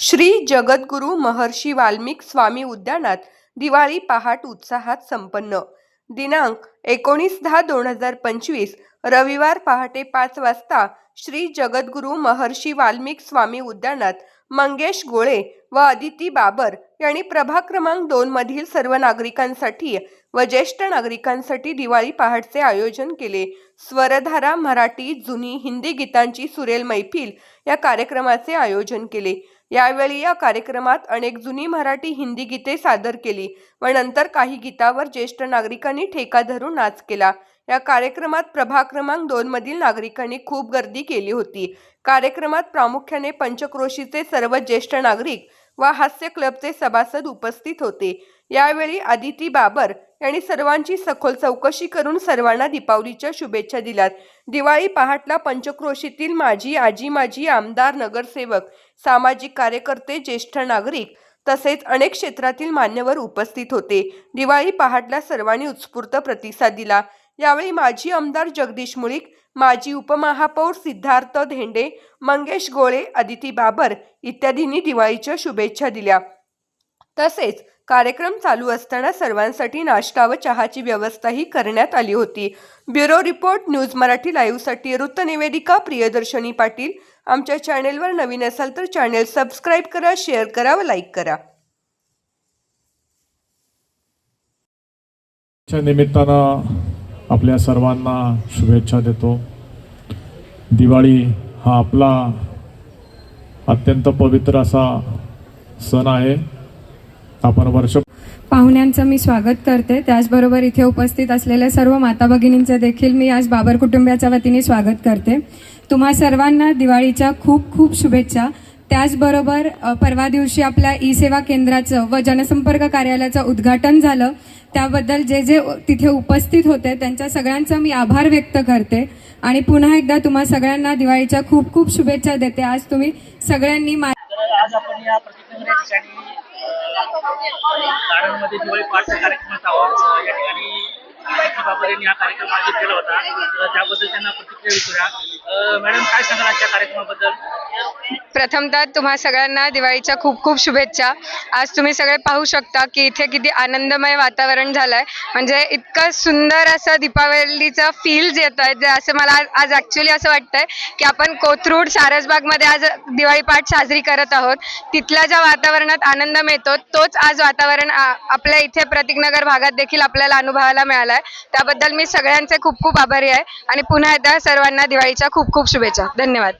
श्री जगद्गुरू महर्षी वाल्मिक स्वामी उद्यानात दिवाळी पहाट उत्साहात संपन्न. दिनांक एकोणीस दहा दोन हजार पंचवीस रविवार पहाटे पाच वाजता श्री जगद्गुरू महर्षी वाल्मिक स्वामी उद्यानात मंगेश गोळे व अदिती बाबर यांनी प्रभाग क्रमांक दोन मधील सर्व नागरिकांसाठी व ज्येष्ठ नागरिकांसाठी दिवाळी पहाटचे आयोजन केले. स्वरधारा मराठी जुनी हिंदी गीतांची सुरेल मैफिल या कार्यक्रमाचे आयोजन केले. यावेळी या कार्यक्रमात अनेक जुनी मराठी हिंदी गीते सादर केली व नंतर काही गीतावर ज्येष्ठ नागरिकांनी ठेका धरून नाच केला. या कार्यक्रमात प्रभाग क्रमांक दोन मधील नागरिकांनी खूप गर्दी केली होती. कार्यक्रमात प्रामुख्याने पंचक्रोशीचे सर्व ज्येष्ठ नागरिक व हास्य क्लबचे सभासद उपस्थित होते. यावेळी आदिती बाबर यांनी सर्वांची सखोल चौकशी करून सर्वांना दीपावलीच्या शुभेच्छा दिल्यात. दिवाळी पहाटला पंचक्रोशीतील माजी आजी माजी आमदार नगरसेवक सामाजिक कार्यकर्ते ज्येष्ठ नागरिक तसेच अनेक क्षेत्रातील मान्यवर उपस्थित होते. दिवाळी पहाटला सर्वांनी उत्स्फूर्त प्रतिसाद दिला. यावेळी माजी आमदार जगदीश मुळीक माजी उपमहापौर सिद्धार्थ धेंडे मंगेश गोळे अदिती बाबर इत्यादींनी दिवाळीच्या शुभेच्छा दिल्या. तसेच कार्यक्रम चालू असताना सर्वांसाठी नाश्ता व चहाची व्यवस्थाही करण्यात आली होती. ब्युरो रिपोर्ट न्यूज मराठी लाईव्हसाठी वृत्तनिवेदिका प्रियदर्शनी पाटील. आमच्या चॅनेलवर नवीन असाल तर चॅनेल सबस्क्राईब करा शेअर करा व लाईक करा. निमित्तानं आपल्या सर्वांना शुभेच्छा देतो. दिवाळी हा आपला अत्यंत पवित्र असा सण आहे. आपण वर्ष पाहुण्यांचं मी स्वागत करते. त्याचबरोबर इथे उपस्थित असलेल्या सर्व माता भगिनींचं देखील मी आज बाबर कुटुंबियाच्या वतीने स्वागत करते. तुम्हा सर्वांना दिवाळीच्या खूप खूप शुभेच्छा. त्याचबरोबर परवा दिवशी आपल्या ई सेवा केंद्राचं व जनसंपर्क कार्यालयाचं उद्घाटन झालं. त्याबद्दल जे जे तिथे उपस्थित होते त्यांच्या सगळ्यांचा मी आभार व्यक्त करते. आणि पुन्हा एकदा तुम्हा सगळ्यांना दिवाळीच्या खूप खूप शुभेच्छा देते. आज तुम्ही सगळ्यांनी आज आपण या प्रतिक्रिया दिवाळी कार्यक्रमात आहोत. हा कार्यक्रम आयोजित केला होता. त्याबद्दल त्यांना प्रतिक्रिया विचारूया. मॅडम काय सांगाल आजच्या कार्यक्रमाबद्दल? प्रथमतः तुम्हा सगळ्यांना दिवाळीच्या खूप खूप शुभेच्छा. आज तुम्ही सगळे पाहू शकता की इथे किती आनंदमय वातावरण झालंय. म्हणजे इतकं सुंदर असं दीपावलीचं फील्स येत आहे. जे असं मला आज- आज ॲक्च्युली असं वाटतंय की आपण कोथरूड सारसबागमध्ये आज दिवाळी पाठ साजरी करत आहोत. तिथल्या ज्या वातावरणात आनंद मिळतो तोच आज वातावरण आपल्या इथे प्रतिकनगर भागात देखील आपल्याला अनुभवायला मिळालाय. त्याबद्दल मी सगळ्यांचे खूप खूप आभारी आहे. आणि पुन्हा एकदा सर्वांना दिवाळीच्या खूप खूप शुभेच्छा. धन्यवाद.